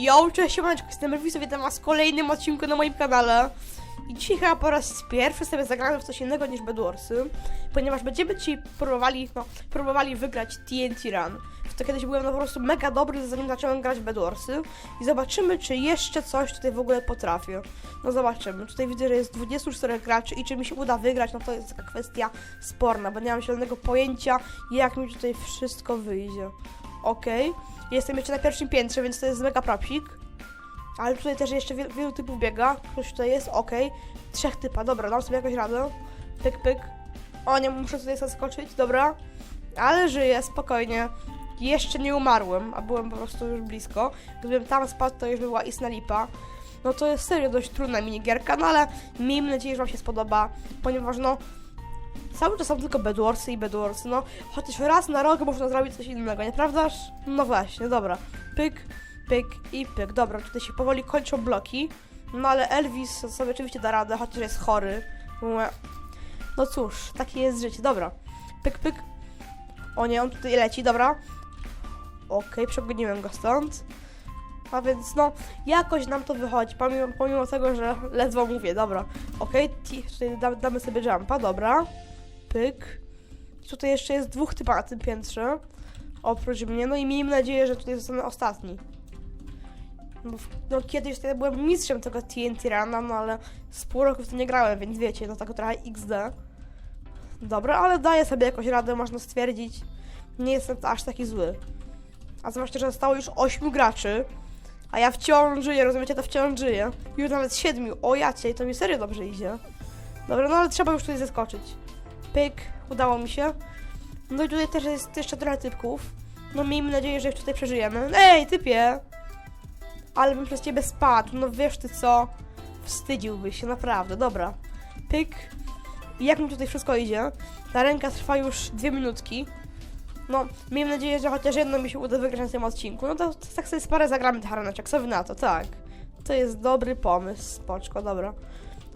Yo, cześć, siemaneczko, jestem Elviso, witam was w kolejnym odcinku na moim kanale. I dzisiaj chyba po raz pierwszy sobie zagramy w coś innego niż Bedwarsy, ponieważ będziemy ci próbowali, no, próbowali wygrać TNT Run. W to kiedyś byłem no, po prostu mega dobry, zanim zacząłem grać Bedwarsy. I zobaczymy, czy jeszcze coś tutaj w ogóle potrafię. No zobaczymy. Tutaj widzę, że jest 24 graczy i czy mi się uda wygrać, no to jest taka kwestia sporna, bo nie mam zielonego pojęcia, jak mi tutaj wszystko wyjdzie. Okej. Jestem jeszcze na pierwszym piętrze, więc to jest mega propsik. Ale tutaj też jeszcze wielu, wielu typów biega. Ktoś tutaj jest, okej. Trzech typa, dobra, dam sobie jakoś radę. Pyk, pyk. O, nie, muszę tutaj zaskoczyć, dobra. Ale żyję, spokojnie. Jeszcze nie umarłem, a byłem po prostu już blisko. Gdybym tam spadł, to już by była istna lipa. No to jest serio dość trudna minigierka, no ale miejmy nadzieję, że Wam się spodoba, ponieważ no Cały czas są tylko Bedwarsy i Bedwarsy, no. Chociaż raz na rok można zrobić coś innego, nieprawdaż? No właśnie, dobra. Pyk, pyk i pyk. Dobra, tutaj się powoli kończą bloki. No ale Elvis sobie oczywiście da radę, chociaż jest chory. No cóż, takie jest życie. Dobra. Pyk, pyk. O nie, on tutaj leci, dobra. Okej, przegoniłem go stąd. A więc no, jakoś nam to wychodzi, pomimo, pomimo tego, że ledwo mówię, dobra. Okej, ti- tutaj da, damy sobie jumpa, dobra. Pyk. Tutaj jeszcze jest dwóch typa na tym piętrze. Oprócz mnie. No i miejmy nadzieję, że tutaj zostanę ostatni. Bo no kiedyś tutaj byłem mistrzem tego TNT Runa, no ale z pół roku w to nie grałem, więc wiecie, no tak trochę XD. Dobra, ale daję sobie jakoś radę, można stwierdzić. Nie jestem aż taki zły. A zwłaszcza, że zostało już 8 graczy. A ja wciąż żyję, rozumiecie? To wciąż żyję. Już nawet 7. O jacie, to mi serio dobrze idzie. Dobra, no ale trzeba już tutaj zeskoczyć. Pyk, udało mi się. No i tutaj też jest jeszcze trochę typków. No miejmy nadzieję, że ich tutaj przeżyjemy. Ej, typie! Ale bym przez ciebie spadł, no wiesz ty co? Wstydziłbyś się, naprawdę, dobra. Pyk. Jak mi tutaj wszystko idzie? Ta ręka trwa już dwie minutki. No, miejmy nadzieję, że chociaż jedno mi się uda wygrać na tym odcinku. No to tak sobie parę zagramy tych areneczek, co wy na to, tak. To jest dobry pomysł, spoczko, dobra.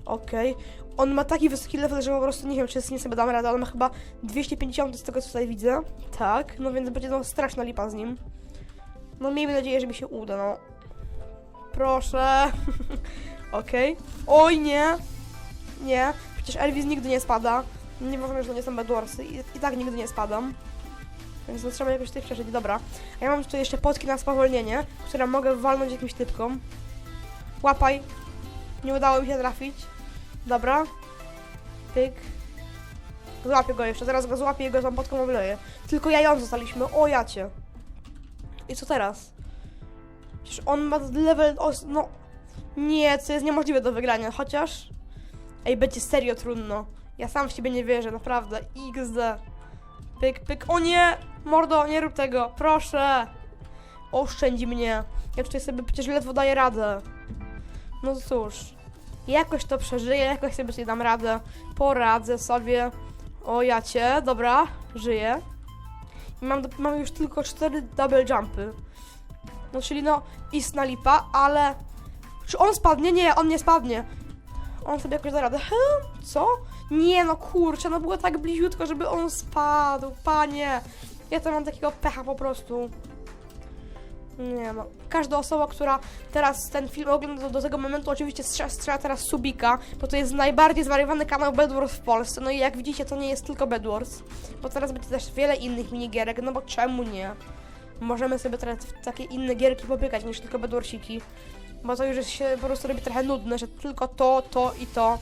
Okej. On ma taki wysoki level, że po prostu nie wiem, czy z nim sobie dam radę, ale ma chyba 250 z tego, co tutaj widzę. Tak, no więc będzie no straszna lipa z nim. No miejmy nadzieję, że mi się uda, no. Proszę. Okej. Oj, nie. Nie. Przecież Elvis nigdy nie spada. Nie możemy, że to nie są Bedwarsy. I, I tak nigdy nie spadam. Więc no, trzeba jakoś tutaj przeżyć. Dobra. A ja mam tutaj jeszcze potki na spowolnienie, które mogę walnąć jakimś typkom. Łapaj. Nie udało mi się trafić. Dobra. Pyk. Złapię go jeszcze, zaraz go złapię i go tam obleję. Tylko ja on zostaliśmy, o jacie. I co teraz? Przecież on ma level, os no... Nie, co jest niemożliwe do wygrania, chociaż... Ej, będzie serio trudno. Ja sam w siebie nie wierzę, naprawdę. XD. Pyk, pyk. O nie! Mordo, nie rób tego, proszę! Oszczędź mnie. Ja tutaj sobie przecież ledwo daję radę. No cóż. Jakoś to przeżyję, jakoś sobie dam radę. Poradzę sobie. O jacie, dobra, żyję. I mam, mam już tylko cztery double jumpy. No czyli no, istna lipa, ale... Czy on spadnie? Nie, on nie spadnie. On sobie jakoś da radę. Hm, co? Nie no, kurczę, no było tak bliziutko, żeby on spadł, panie. Ja to mam takiego pecha po prostu. Nie no. Każda osoba, która teraz ten film ogląda do, do tego momentu, oczywiście strzela, strzela teraz subika, bo to jest najbardziej zwariowany kanał Bedwars w Polsce. No i jak widzicie, to nie jest tylko Bedwars, bo teraz będzie też wiele innych minigierek, no bo czemu nie? Możemy sobie teraz w takie inne gierki popykać niż tylko Bedwarsiki, bo to już się po prostu robi trochę nudne, że tylko to, to i to.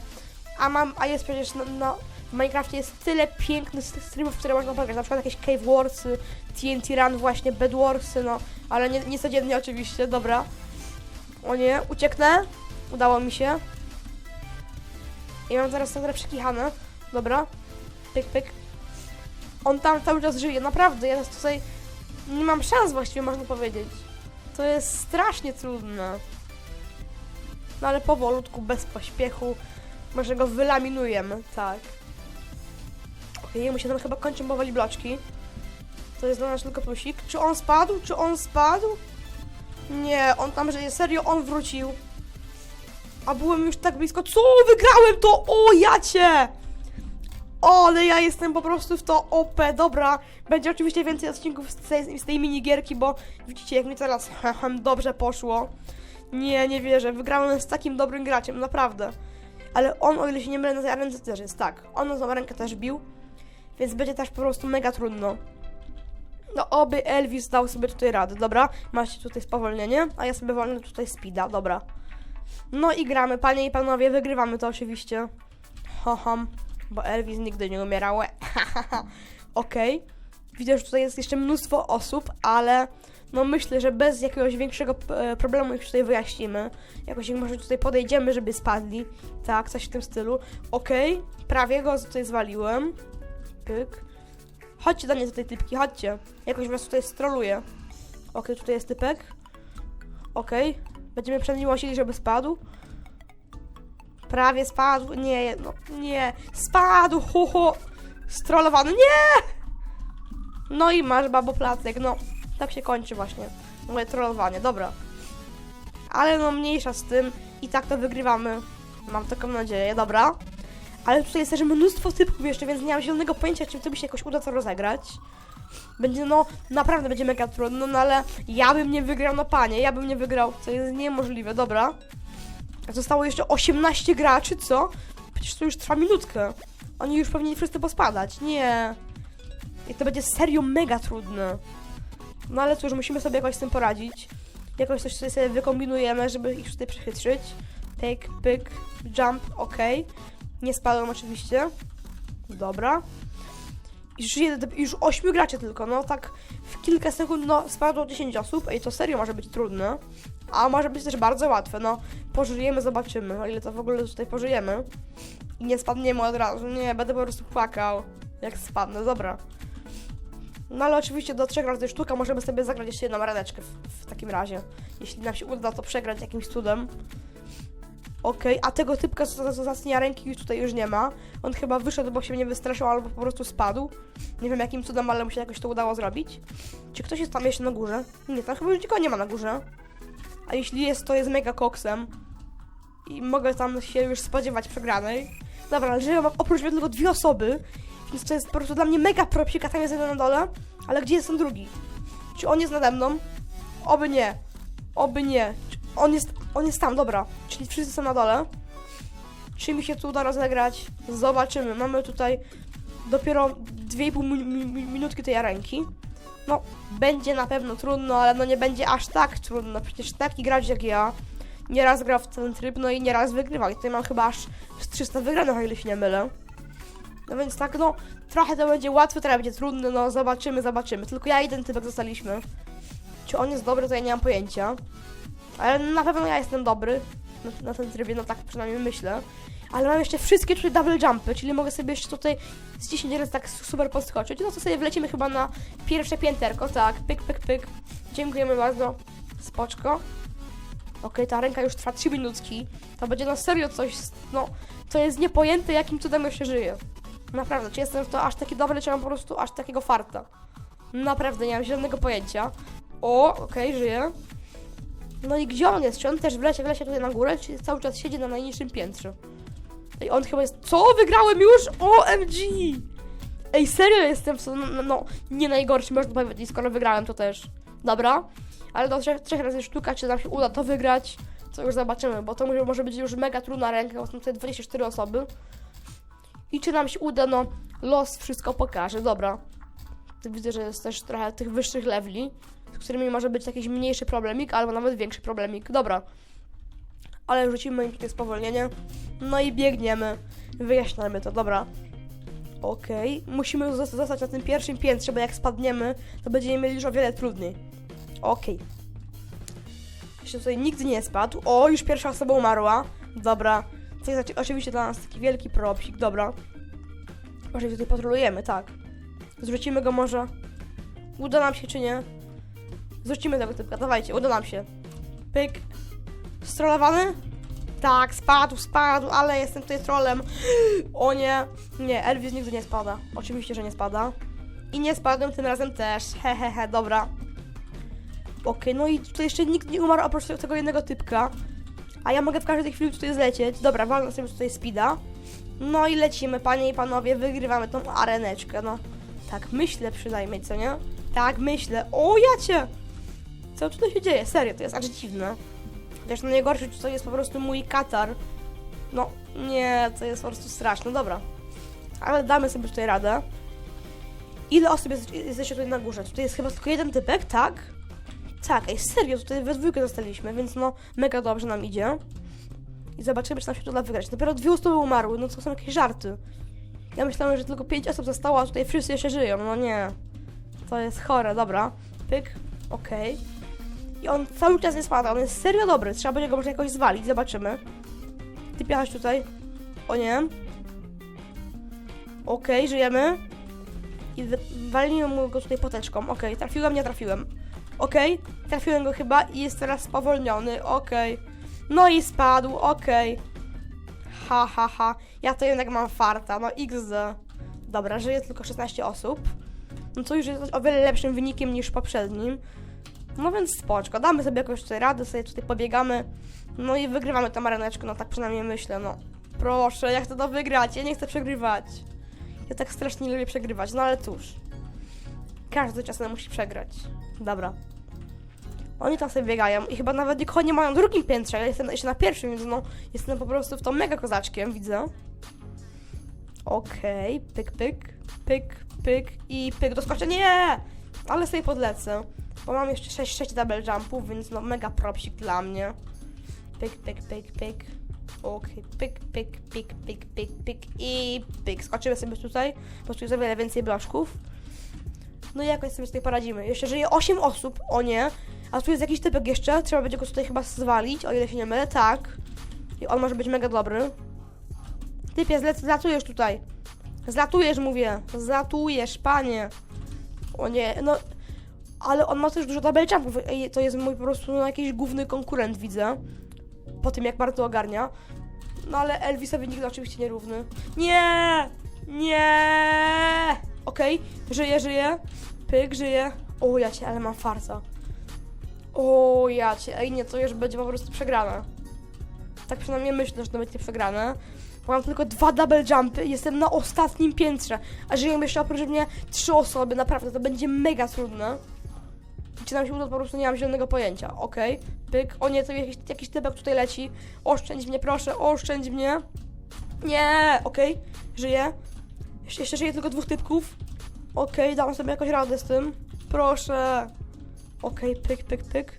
A mam, a jest przecież no, no w Minecrafcie jest tyle pięknych streamów, które można pograć, na przykład jakieś Cave Warsy, TNT Run właśnie, Bed Warsy, no, ale nie, nie codziennie oczywiście, dobra. O nie, ucieknę, udało mi się. I mam zaraz trochę przekichane, dobra, pyk, pyk. On tam cały czas żyje, naprawdę, ja tutaj nie mam szans właściwie, można powiedzieć. To jest strasznie trudne. No ale powolutku, bez pośpiechu, może go wylaminujemy, tak. Okej, mu się tam chyba kończą powoli bloczki. To jest dla nas tylko plusik. Czy on spadł? Czy on spadł? Nie, on tam żyje. Serio, on wrócił. A byłem już tak blisko. Co? Wygrałem to! O, jacie! O, ale ja jestem po prostu w to OP, dobra. Będzie oczywiście więcej odcinków z tej, z tej minigierki, bo widzicie, jak mi teraz dobrze poszło. Nie, nie wierzę, wygrałem z takim dobrym graczem, naprawdę. Ale on, o ile się nie mylę, na tej arence też jest, tak. On na tą rękę też bił, więc będzie też po prostu mega trudno. No, oby Elvis dał sobie tutaj radę, dobra? Macie tutaj spowolnienie, a ja sobie wolnę tutaj speeda, dobra. No i gramy, panie i panowie, wygrywamy to oczywiście. Hohom, bo Elvis nigdy nie umierał. Okej. Widzę, że tutaj jest jeszcze mnóstwo osób, ale no myślę, że bez jakiegoś większego e, problemu ich tutaj wyjaśnimy. Jakoś ich może tutaj podejdziemy, żeby spadli. Tak, coś w tym stylu. Okej, prawie go tutaj zwaliłem. Pyk. Chodźcie do mnie tutaj typki, chodźcie. Jakoś was tutaj stroluję. Okej, tutaj jest typek. Okej. Będziemy przed nim żeby spadł. Prawie spadł. Nie, no nie. Spadł, ho, ho. Strollowany. Nie! No i masz babo placek. No, tak się kończy właśnie. Moje trollowanie, dobra. Ale no mniejsza z tym. I tak to wygrywamy. Mam taką nadzieję, dobra. Ale tutaj jest też mnóstwo typków jeszcze, więc nie mam zielonego pojęcia, czy to mi się jakoś uda to rozegrać. Będzie no, naprawdę będzie mega trudno, no ale ja bym nie wygrał, no panie, ja bym nie wygrał, co jest niemożliwe, dobra. Zostało jeszcze 18 graczy, co? Przecież to już trwa minutkę. Oni już powinni wszyscy pospadać, nie. I to będzie serio mega trudne. No ale cóż, musimy sobie jakoś z tym poradzić. Jakoś coś sobie wykombinujemy, żeby ich tutaj przechytrzyć. Take, pyk, jump, ok. Nie spadłem oczywiście. Dobra. Już, jeden, już 8 graczy tylko, no tak w kilka sekund no, spadło 10 osób. Ej, to serio może być trudne. A może być też bardzo łatwe, no. Pożyjemy, zobaczymy, o ile to w ogóle tutaj pożyjemy. I nie spadniemy od razu, nie, będę po prostu płakał, jak spadnę, dobra. No ale oczywiście do trzech razy sztuka możemy sobie zagrać jeszcze jedną raneczkę w, w takim razie. Jeśli nam się uda to przegrać jakimś cudem. Okej, a tego typka z z- zacnia ręki już tutaj już nie ma. On chyba wyszedł, bo się nie wystraszył, albo po prostu spadł. Nie wiem jakim cudem, ale mu się jakoś to udało zrobić. Czy ktoś jest tam jeszcze na górze? Nie, tam chyba już nikogo nie ma na górze. A jeśli jest, to jest mega koksem. I mogę tam się już spodziewać przegranej. Dobra, ale żyją oprócz mnie tylko dwie osoby. Więc to jest po prostu dla mnie mega propsik, a tam jest jeden na dole. Ale gdzie jest ten drugi? Czy on jest nade mną? Oby nie. Oby nie. Czy On jest, on jest tam, dobra. Czyli wszyscy są na dole. Czy mi się tu uda rozegrać? Zobaczymy. Mamy tutaj dopiero 2,5 mi mi minutki tej arenki. No, będzie na pewno trudno, ale no nie będzie aż tak trudno. Przecież taki gracz jak ja nieraz grał w ten tryb, no i nieraz wygrywał. I tutaj mam chyba aż z 300 wygranych, o ile się nie mylę. No więc tak, no, trochę to będzie łatwe, trochę będzie trudne, no zobaczymy, zobaczymy. Tylko ja ten typek zostaliśmy. Czy on jest dobry, to ja nie mam pojęcia. Ale na pewno ja jestem dobry na, na tym trybie, no tak przynajmniej myślę. Ale mam jeszcze wszystkie tutaj double jumpy, czyli mogę sobie jeszcze tutaj z 10 razy tak super podskoczyć. No to sobie wlecimy chyba na pierwsze pięterko, tak, pyk, pyk, pyk. Dziękujemy bardzo. Spoczko. Okej, ta ręka już trwa 3 minutki. To będzie na serio coś, no, to jest niepojęte, jakim cudem ja się żyje. Naprawdę, czy jestem w to aż taki dobry, czy mam po prostu aż takiego farta. Naprawdę, nie mam zielonego pojęcia. O, okej, żyje. No i gdzie on jest? Czy on też wlezie, wlezie tutaj na górę, czy cały czas siedzi na najniższym piętrze? Ej, on chyba jest... Co? Wygrałem już? OMG! Ej, serio jestem w... No, no, nie najgorszy, można powiedzieć, skoro wygrałem to też. Dobra. Ale do trzech, trzech razy sztuka, czy nam się uda to wygrać, co już zobaczymy, bo to może, może być już mega trudna ręka, bo są tutaj 24 osoby. I czy nam się uda, no los wszystko pokaże, dobra. Widzę, że jest też trochę tych wyższych leveli, z którymi może być jakiś mniejszy problemik, albo nawet większy problemik. Dobra. Ale rzucimy im tutaj spowolnienie. No i biegniemy. Wyjaśniamy to, dobra. Okej. Musimy zosta- zostać na tym pierwszym piętrze, bo jak spadniemy, to będziemy mieli już o wiele trudniej. Okej. Jeszcze tutaj nikt nie spadł. O, już pierwsza osoba umarła. Dobra. To jest oczy- oczywiście dla nas taki wielki propsik, dobra. Może tutaj patrolujemy, tak. Zrzucimy go może. Uda nam się czy nie? Zrzucimy tego typka, dawajcie, uda nam się. Pyk. Strollowany? Tak, spadł, spadł, ale jestem tutaj trolem. O nie. Nie, Elvis nigdy nie spada. Oczywiście, że nie spada. I nie spadłem tym razem też. Hehehe, he, he, dobra. Okej, no i tutaj jeszcze nikt nie umarł oprócz tego jednego typka. A ja mogę w każdej chwili tutaj zlecieć. Dobra, walnę sobie tutaj speeda. No i lecimy, panie i panowie, wygrywamy tą areneczkę, no. Tak myślę przynajmniej, co nie? Tak myślę. O, ja cię! Co tutaj się dzieje? Serio, to jest aż dziwne. Też no to jest po prostu mój katar. No, nie, to jest po prostu straszne, dobra. Ale damy sobie tutaj radę. Ile osób jest, jesteście tutaj na górze? Tutaj jest chyba tylko jeden typek, tak? Tak, ej, serio, tutaj we dwójkę zostaliśmy, więc no, mega dobrze nam idzie. I zobaczymy, czy nam się to uda wygrać. Dopiero dwie osoby umarły, no to są jakieś żarty. Ja myślałem, że tylko pięć osób zostało, a tutaj wszyscy jeszcze żyją, no nie. To jest chore, dobra. Pyk, okej. I on cały czas nie spada, on jest serio dobry, trzeba będzie go może jakoś zwalić, zobaczymy. Ty piachasz tutaj. O nie. Okej, żyjemy. I mu go tutaj poteczką. Okej, trafiłem, nie trafiłem. Okej, trafiłem go chyba i jest teraz spowolniony. Okej. No i spadł, okej. Ha, ha, ha. Ja to jednak mam farta, no XD. Dobra, żyje tylko 16 osób. No to już jest o wiele lepszym wynikiem niż poprzednim. No więc spoczko, damy sobie jakoś tutaj radę, sobie tutaj pobiegamy. No i wygrywamy tę areneczkę, no tak przynajmniej myślę, no. Proszę, ja chcę to wygrać, ja nie chcę przegrywać. Ja tak strasznie nie lubię przegrywać, no ale cóż. Każdy czasem musi przegrać. Dobra. Oni tam sobie biegają i chyba nawet nikogo nie mają na drugim piętrze, ja jestem jeszcze na pierwszym, więc no, jestem po prostu w to mega kozaczkiem, widzę. Okej, pyk, pyk, pyk, pyk i pyk, doskoczę, nie! Ale sobie podlecę, bo mam jeszcze 6, 6 double jumpów, więc no mega propsik dla mnie. Pyk, pyk, pyk, pyk. Okej, pyk, pyk, pyk, pyk, pyk, pyk i pyk. Skoczymy sobie tutaj, bo tu jest o wiele więcej bloczków. No i jakoś sobie tutaj poradzimy. Jeszcze żyje 8 osób, o nie. A tu jest jakiś typek jeszcze, trzeba będzie go tutaj chyba zwalić, o ile się nie mylę, tak. I on może być mega dobry. Typie, zlec, zlatujesz tutaj. Zlatujesz, mówię. Zlatujesz, panie. O nie, no... Ale on ma też dużo double jumpów. Ej, to jest mój po prostu no, jakiś główny konkurent, widzę. Po tym, jak bardzo ogarnia. No ale Elvisowi nigdy oczywiście nierówny. Nie! Nie! Okej, żyje, żyje. Pyk, żyje. O, ja cię, ale mam farsa. O, ja cię. Ej, nie, to już będzie po prostu przegrane. Tak przynajmniej myślę, że to będzie przegrane. Mam tylko dwa double jumpy jestem na ostatnim piętrze. A żyją jeszcze oprócz mnie trzy osoby. Naprawdę, to będzie mega trudne. Czy nam się uda, po prostu nie mam zielonego pojęcia. Okej, pyk. O nie, to jakiś, jakiś typek tutaj leci. Oszczędź mnie, proszę, oszczędź mnie. Nie, okej, żyję. Jeszcze, jeszcze tylko dwóch typków. Okej, dam sobie jakoś radę z tym. Proszę. Okej, pyk, pyk, pyk.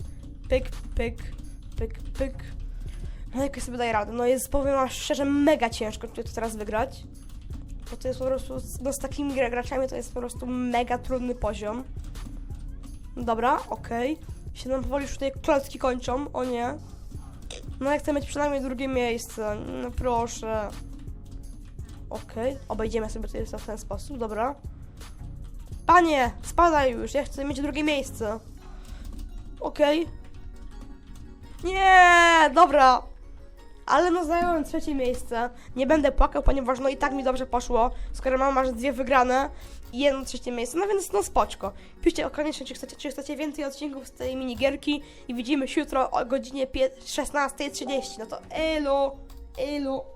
Pyk, pyk, pyk, pyk. No jakoś sobie daję radę. No jest, powiem wam szczerze, mega ciężko tutaj to teraz wygrać. Bo to jest po prostu, no z takimi gra- graczami to jest po prostu mega trudny poziom. Dobra, okej. Się nam powoli już tutaj klocki kończą, o nie. No ja chcę mieć przynajmniej drugie miejsce, no proszę. Okej, obejdziemy sobie tutaj w ten sposób, dobra. Panie, spadaj już, ja chcę mieć drugie miejsce. Okej. Nie, dobra. Ale no zająłem trzecie miejsce. Nie będę płakał, ponieważ no i tak mi dobrze poszło, skoro mam aż dwie wygrane i jedno trzecie miejsce, no więc no spoczko. Piszcie koniecznie, czy chcecie, czy chcecie więcej odcinków z tej minigierki i widzimy się jutro o godzinie pie- 16.30. No to elo, elo.